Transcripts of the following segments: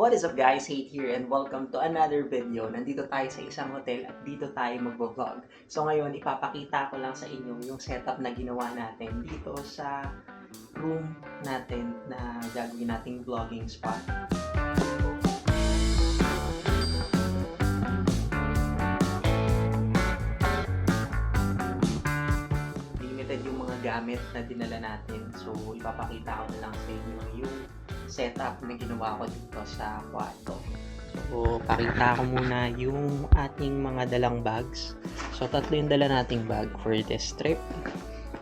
What is up guys? Hate here and welcome to another video. Nandito tayo sa isang hotel at dito tayo magvo-vlog. So ngayon, ipapakita ko lang sa inyo yung setup na ginawa natin dito sa room natin na gagawin nating vlogging spot. Gamit na dinala natin. So ipapakita ko na lang sa inyo yung setup na ginawa ko dito sa kwarto. So, pakita ko muna yung ating mga dalang bags. So, tatlo yung dala nating bag for this trip.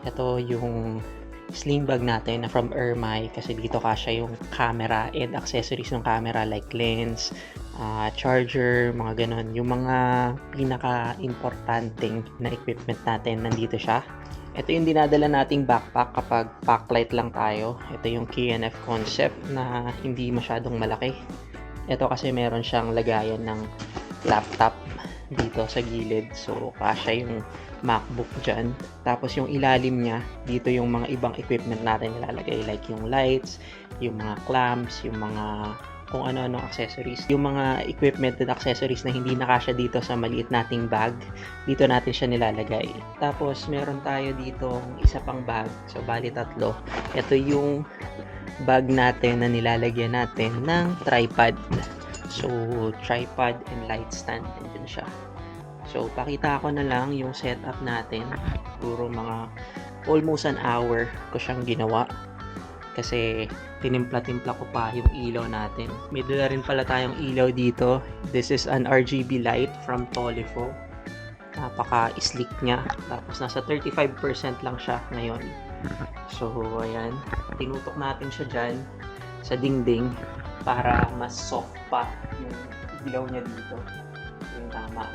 Ito yung sling bag natin na from Ermay kasi dito kasya yung camera and accessories ng camera like lens, ah, charger, mga ganon. Yung mga pinaka-importanting na equipment natin, nandito siya. Ito yung dinadala nating backpack kapag backlight lang tayo. Ito yung KNF concept na hindi masyadong malaki. Ito kasi meron siyang lagayan ng laptop dito sa gilid. So, kasya yung MacBook dyan. Tapos yung ilalim niya, dito yung mga ibang equipment natin nilalagay. Like yung lights, yung mga clamps, yung mga kung ano-ano accessories. Yung mga equipment and accessories na hindi nakasya dito sa maliit nating bag, dito natin siya nilalagay. Tapos meron tayo dito isa pang bag. So bali tatlo. Ito yung bag natin na nilalagyan natin ng tripod. So tripod and light stand din siya. So pakita ko na lang yung setup natin. Puro mga almost an hour ko siyang ginawa kasi tinimpla-timpla ko pa yung ilaw natin. May dala rin pala tayong ilaw dito. This is an RGB light from Tolifo. Napaka-sleek niya. Tapos nasa 35% lang siya ngayon. So, ayan. Tinutok natin siya dyan sa dingding para mas soft pa yung ilaw niya dito. Yung tama.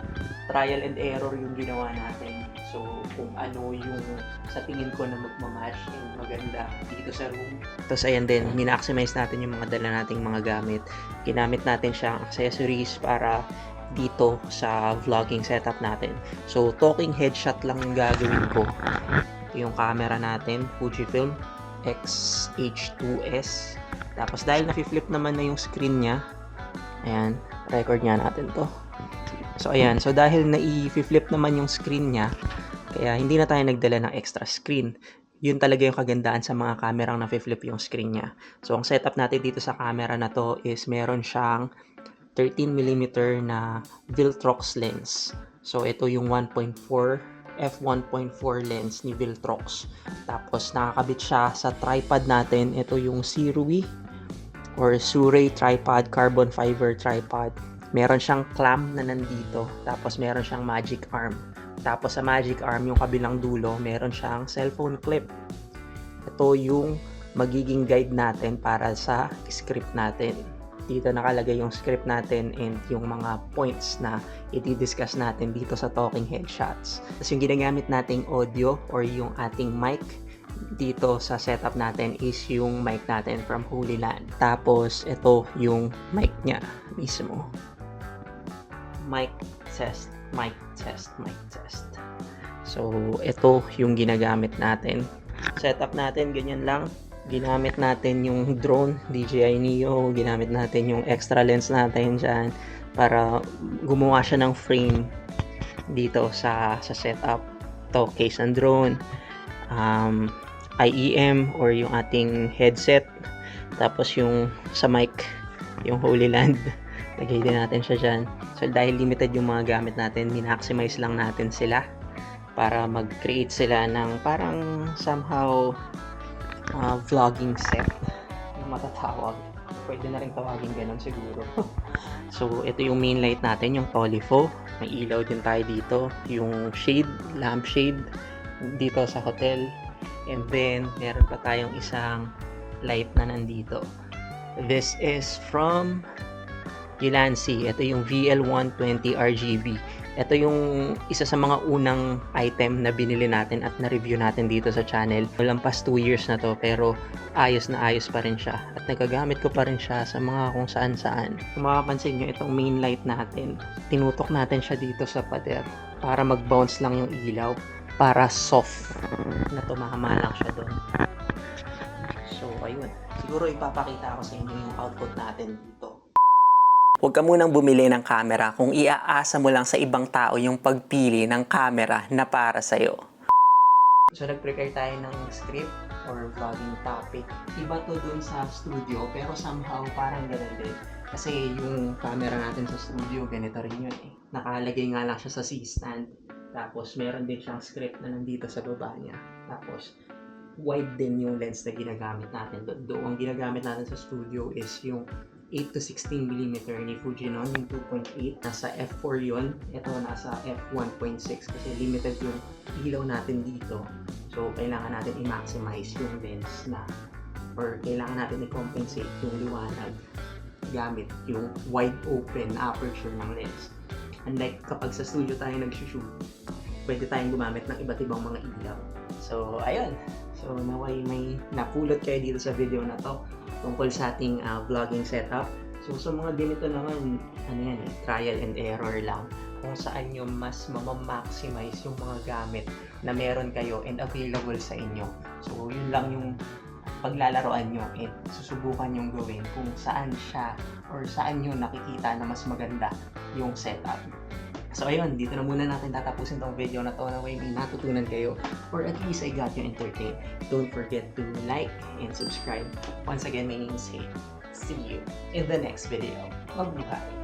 Trial and error yung ginawa natin. So, kung ano yung sa tingin ko na magmamatch yung maganda dito sa room. Tapos ayan din, mina-maximize natin yung mga dala nating mga gamit. Ginamit natin siyang accessories para dito sa vlogging setup natin. So, talking headshot lang yung gagawin ko. Ito yung camera natin, Fujifilm X-H2S. Tapos dahil na-flip naman na yung screen niya, ayan, record nga natin to. So, ayan. So, dahil na-flip naman yung screen niya, kaya hindi na tayo nagdala ng extra screen. Yun talaga yung kagandaan sa mga kamerang na-flip yung screen niya. So, ang setup natin dito sa camera na to is meron siyang 13mm na Viltrox lens. So, ito yung 1.4 f1.4 lens ni Viltrox. Tapos, nakakabit siya sa tripod natin. Ito yung Sirui or Surrey tripod, carbon fiber tripod. Meron siyang clamp na nandito. Tapos, meron siyang magic arm. Tapos, sa magic arm, yung kabilang dulo, meron siyang cellphone clip. Ito yung magiging guide natin para sa script natin. Dito nakalagay yung script natin and yung mga points na i-discuss natin dito sa Talking Headshots. Tapos yung ginagamit nating audio or yung ating mic dito sa setup natin is yung mic natin from Holy. Tapos ito yung mic niya mismo. Mic test, mic test, mic test. So ito yung ginagamit natin. Setup natin ganyan lang. Ginamit natin yung drone DJI Neo, ginamit natin yung extra lens natin dyan para gumawa siya ng frame dito sa sa setup. To case ng drone. Um, IEM or yung ating headset. Tapos yung sa mic yung Holy Land lagay din natin siya dyan so dahil limited yung mga gamit natin minaximize lang natin sila para mag-create sila ng parang somehow uh, vlogging set na matatawag. Pwede na rin tawagin ganun siguro. so, ito yung main light natin, yung Tolifo. May ilaw din tayo dito. Yung shade, lamp shade dito sa hotel. And then, meron pa tayong isang light na nandito. This is from Ulanzi. Ito yung VL120 RGB. Ito yung isa sa mga unang item na binili natin at na-review natin dito sa channel. Lampas 2 years na to pero ayos na ayos pa rin siya. At nagagamit ko pa rin siya sa mga kung saan saan. Kung makapansin nyo, itong main light natin, tinutok natin siya dito sa pader para mag-bounce lang yung ilaw para soft na tumama lang siya doon. So, ayun. Siguro ipapakita ko sa inyo yung output natin dito. Huwag ka munang bumili ng camera kung iaasa mo lang sa ibang tao yung pagpili ng camera na para sa'yo. So, nag-prepare tayo ng script or vlogging topic. Iba to dun sa studio, pero somehow parang ganun din. Kasi yung camera natin sa studio, ganito rin yun eh. Nakalagay nga lang siya sa C-stand. Tapos, meron din siyang script na nandito sa baba niya. Tapos, wide din yung lens na ginagamit natin. Do, do ang ginagamit natin sa studio is yung 8 to 16 mm ni Fujinon, yung 2.8. Nasa f4 yun. Ito nasa f1.6 kasi limited yung ilaw natin dito. So, kailangan natin i-maximize yung lens na or kailangan natin i-compensate yung liwanag gamit yung wide open aperture ng lens. Unlike kapag sa studio tayo nag-shoot, pwede tayong gumamit ng iba't ibang mga ilaw. So, ayun. So, naway may napulot kayo dito sa video na to tungkol sa ating ah, vlogging setup. So, sa mga ganito naman, ano yan eh, trial and error lang kung saan nyo mas mamamaximize yung mga gamit na meron kayo and available sa inyo. So, yun lang yung paglalaroan nyo and susubukan yung gawin kung saan siya or saan nyo nakikita na mas maganda yung setup. So ayun, dito na muna natin tatapusin tong video na to na may natutunan kayo or at least I got you entertained. Don't forget to like and subscribe. Once again, my name is Hay. See you in the next video. Mabuhay!